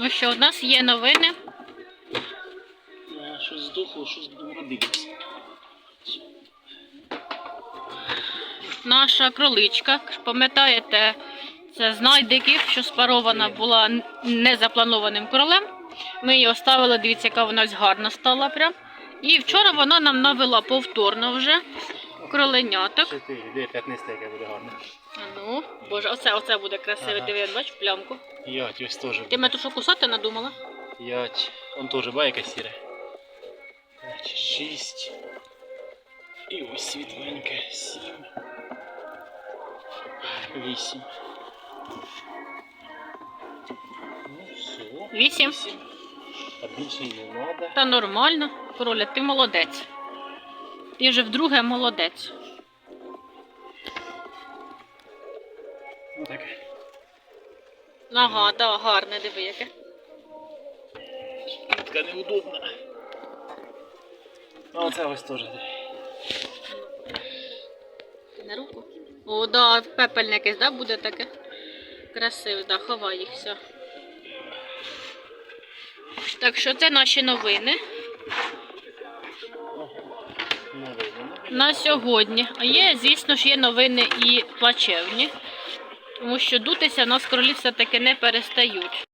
Ну що, у нас є новини. Щось здохло, щось будемо родитися. Наша кроличка, пам'ятаєте, це з найдиків, що спарована була незапланованим кролем. Ми її оставили, дивіться, яка вона гарна стала прям. І вчора вона нам навела повторно вже кроленяток. Чотири, де п'ятнисте, яке буде гарне. А Ну, боже, оце, оце буде красивий, Ага. диви, бач, плямку. П'ять, ось теж. Ти мене тут що кусати надумала? П'ять. Он теж ба яка сіре. П'ять, шість. І ось світленьке. Сім. Вісім. Ну все. Вісім. А більше й не треба. Та нормально. Кроля, ти молодець. Ти вже вдруге молодець. Ну так. Ага, да, гарне, диви яке. Така неудобна. А оце ось теж. На руку. О, да, пепельне якесь, да, буде таке. Красиве, да, ховай їх все. Так що це наші новини. На сьогодні. А є, звісно ж, є новини і плачевні. Тому що дутися нас кролі все-таки не перестають.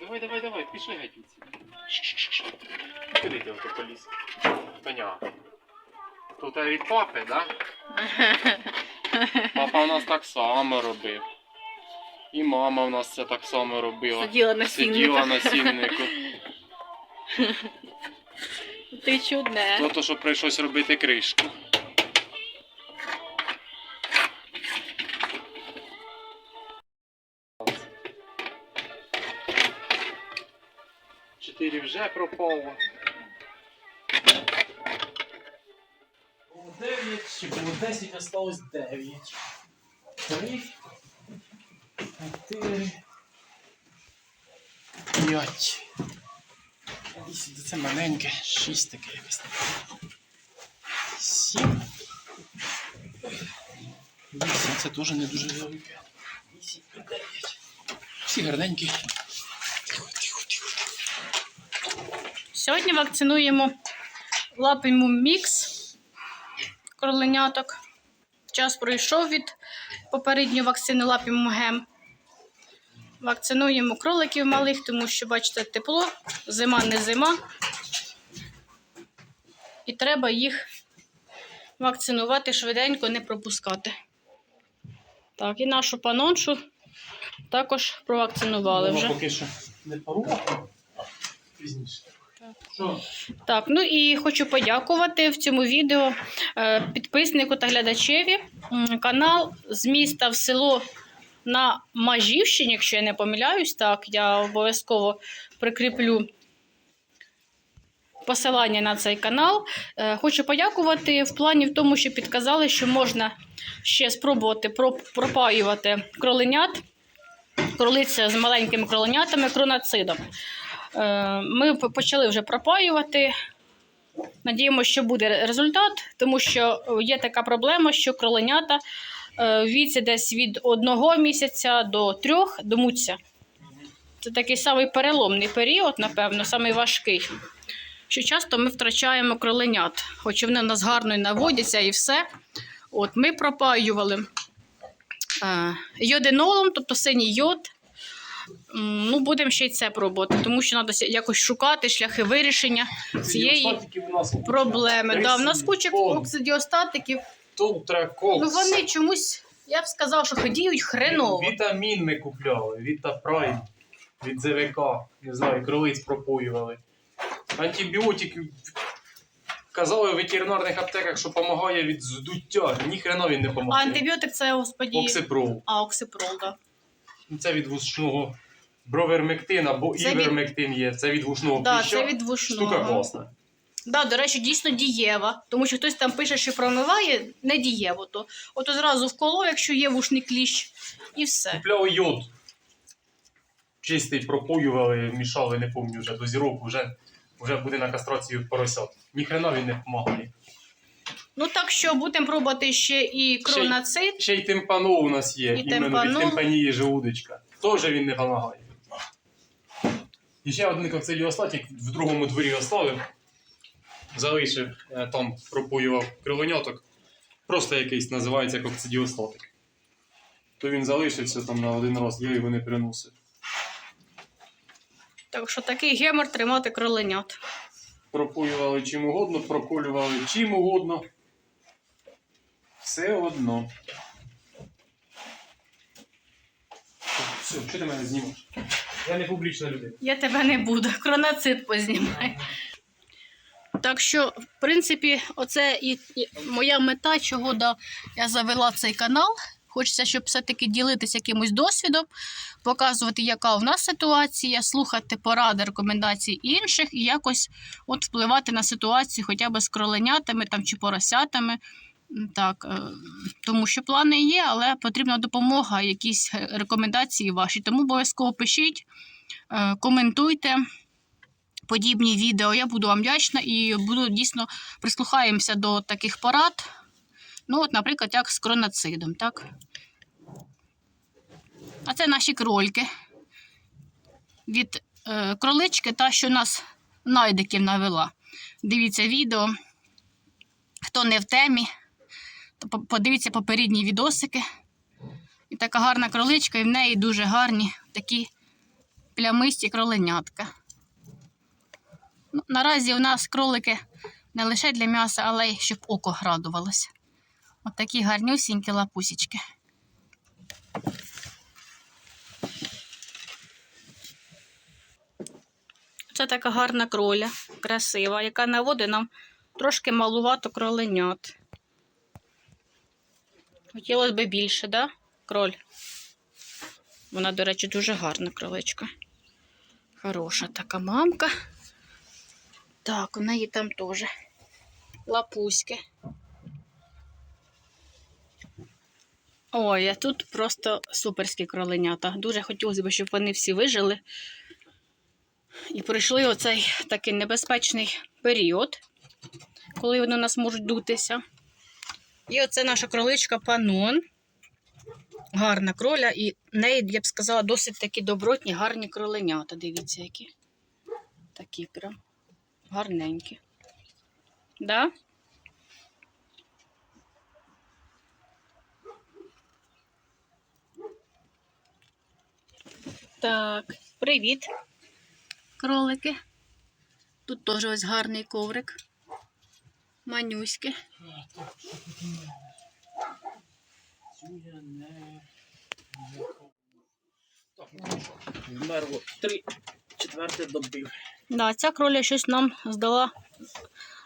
Давай, давай, давай, пішли геть від сюди. Куди ти ото поліз? Понятно. Тут від папи, да? Папа у нас так само робив. І мама у нас це так само робила. Сиділа на Сиділа на сіннику. сіннику. Ти чудне. То, то, що прийшлось робити кришку. Чотири вже пропало. Було 9, чи було 10, осталось 9. 3, 4, 5. Вісім, це маленьке, шість таке якесь. Сім. Вісім, це теж не дуже велике. Вісім і дев'ять. Всі гарненькі. Тихо, тихо, тихо. Сьогодні вакцинуємо лапиму мікс кроленяток. Час пройшов від попередньої вакцини лапіму гем. Вакцинуємо кроликів малих, тому що, бачите, тепло, зима не зима. І треба їх вакцинувати швиденько, не пропускати. Так, і нашу паноншу також провакцинували вже. поки що не парувати. Пізніше. Що? Так, ну і хочу подякувати в цьому відео е, підписнику та глядачеві. Канал з міста в село на Мажівщині, якщо я не помиляюсь, так, я обов'язково прикріплю посилання на цей канал. Е, Хочу подякувати в плані в тому, що підказали, що можна ще спробувати пропаювати кроленят, кролиця з маленькими кроленятами кронацидом. Е, Ми почали вже пропаювати. Надіємося, що буде результат, тому що е, є така проблема, що кроленята віці десь від одного місяця до трьох домуться. Це такий самий переломний період, напевно, самий важкий. Що часто ми втрачаємо кроленят, хоч вони в нас гарно і наводяться і все. От ми пропаювали е, йодинолом, тобто синій йод. Ну, будемо ще й це пробувати, тому що треба якось шукати шляхи вирішення цієї проблеми. Да, в нас куча оксидіостатиків. Колс. Ну вони чомусь, я б сказав, що ходіють хреново. Вітамін ми купляли, Віта Прайм, від ЗВК, не знаю, кролиць пропоювали. Антибіотики казали в ветеринарних аптеках, що допомагає від здуття. Ні хрена він не А допомагає. антибіотик це, господі, Оксипрол. а оксипрол, да. Це від вушного бровермектин або Це від- івермектин є. Це від вушного Да, кліща. це від Штука класна. Да, до речі, дійсно дієва. Тому що хтось там пише, що промиває, не дієво. То от зразу вколо, якщо є вушний кліщ, і все. Купляли йод. Чистий пропоювали, мішали, не пам'ятаю вже дозіровку, вже, вже буде на кастрацію поросят. Ні хрена він не допомагає. Ну так що будемо пробувати ще і кронацит. Ще й тимпано у нас є, І іменно від тимпанії желудочка. Теж він не допомагає. І ще один коксидіостатик в другому дворі оставив. Залишив, е, там пропоював кривоняток. Просто якийсь називається коксидіостатик. То він залишився там на один раз, я його не приносив. Так що такий гемор тримати кроленят. Пропоювали чим угодно, проколювали чим угодно. Все одно. Все, що ти мене знімаєш? Я не публічна людина. Я тебе не буду, кронацит познімай. Так що, в принципі, оце і, моя мета, чого да, я завела цей канал. Хочеться, щоб все-таки ділитися якимось досвідом, показувати, яка в нас ситуація, слухати поради, рекомендації інших і якось от впливати на ситуацію хоча б з кроленятами там, чи поросятами. Так, е, тому що плани є, але потрібна допомога, якісь е, рекомендації ваші. Тому обов'язково пишіть, е, коментуйте подібні відео. Я буду вам вдячна і буду дійсно прислухаємося до таких порад. Ну, от, наприклад, як з кронацидом, так? А це наші крольки. Від е, кролички, та, що нас найдиків навела. Дивіться відео. Хто не в темі, то подивіться попередні відосики. І така гарна кроличка, і в неї дуже гарні такі плямисті кроленятка. Ну, наразі у нас кролики не лише для м'яса, але й щоб око радувалося. От такі гарнюсінькі лапусічки. Це така гарна кроля, красива, яка наводить нам трошки малувато кроленят. Хотілося б більше, да? Кроль. Вона, до речі, дуже гарна кроличка. Хороша така мамка. Так, у неї там теж лапуськи. Ой, а тут просто суперські кроленята. Дуже хотілося б, щоб вони всі вижили. І пройшли оцей такий небезпечний період, коли вони у нас можуть дутися. І оце наша кроличка Панон. Гарна кроля, і неї, я б сказала, досить такі добротні, гарні кроленята. Дивіться, які. Такі прям гарненькі. Да? Так, привіт, кролики. Тут теж ось гарний коврик. Манюськи. Вмерло три четверти добив. Да, ця кроля щось нам здала,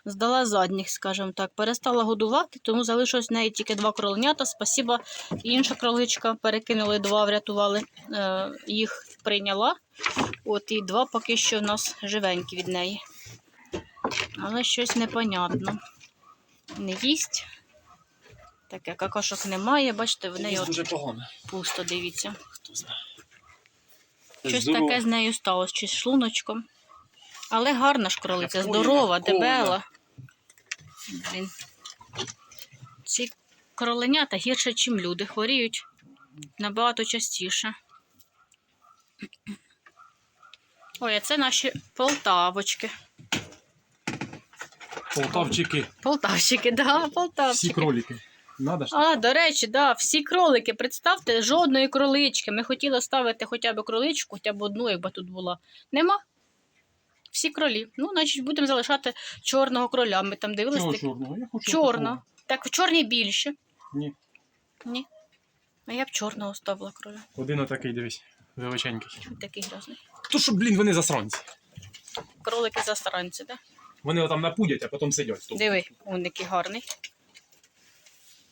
здала задніх, скажімо так. Перестала годувати, тому залишилось в неї тільки два кроленята. Спасіба, інша кроличка перекинули два, врятували, е, їх прийняла. От і два поки що в нас живенькі від неї. Але щось непонятно. Не їсть. Таке какашок немає, бачите, в неї от дуже погано. пусто, дивіться. Хто знає. Щось Здорово. таке з нею сталося, чи з шлуночком. Але гарна ж кролиця, здорова, дебела. Блін. Ці кроленята гірше, ніж люди. Хворіють набагато частіше. Ой, а це наші полтавочки. Полтавчики, Полтавчики, да, всі кролики. Надо ж? А, до речі, да, всі кролики. Представте, жодної кролички. Ми хотіли ставити хоча б кроличку, хоча б одну, якби тут була. Нема. Всі кролі. Ну, значить, будемо залишати чорного кроля. Ми там дивились. Чого так- чорного? Я хочу Чорно. Так, в чорній більше. Ні. Ні. А я б чорного ставила кроля. Один отакий, дивись, величенький. Такий грязний. То що, блін, вони засранці. Кролики засранці, да? Вони отам напудять, а потім сидять. тут. Диви, він який гарний.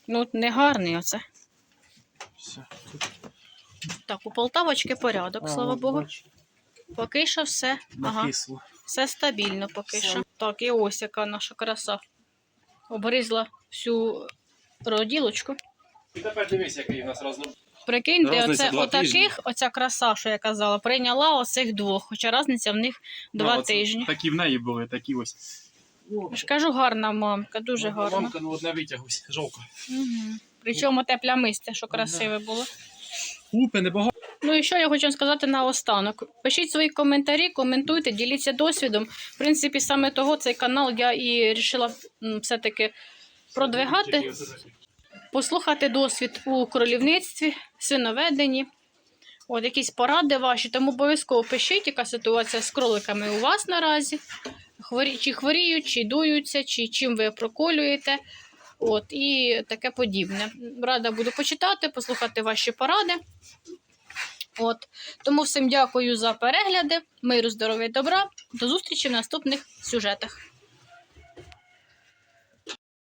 Ну, не гарний оце. Все. Так, у Полтавочки порядок, А, слава Богу. Поки що все. Ага. Накисло. Все стабільно поки Все. що. Так, і ось яка наша краса. Обгризла всю роділочку. І тепер дивись, який у нас разно. Прикиньте, оце, отаких, тижні. оця краса, що я казала, прийняла оцих двох, хоча різниця в них два Ну, оце тижні. Такі в неї були, такі ось. Ну, Я ж кажу, гарна мамка, дуже гарна. Мамка, ну одне витягусь, жалко. Угу. Причому те плямисте, що красиве було. Купи небагато. Ну і що я хочу сказати наостанок. Пишіть свої коментарі, коментуйте, діліться досвідом. В принципі, саме того цей канал я і вирішила все-таки продвигати, послухати досвід у королівництві, свиноведенні. От якісь поради ваші, тому обов'язково пишіть, яка ситуація з кроликами у вас наразі. Хворі, чи хворіють, чи дуються, чи чим ви проколюєте. От, і таке подібне. Рада буду почитати, послухати ваші поради. От. Тому всім дякую за перегляди. Миру, здоров'я добра. До зустрічі в наступних сюжетах.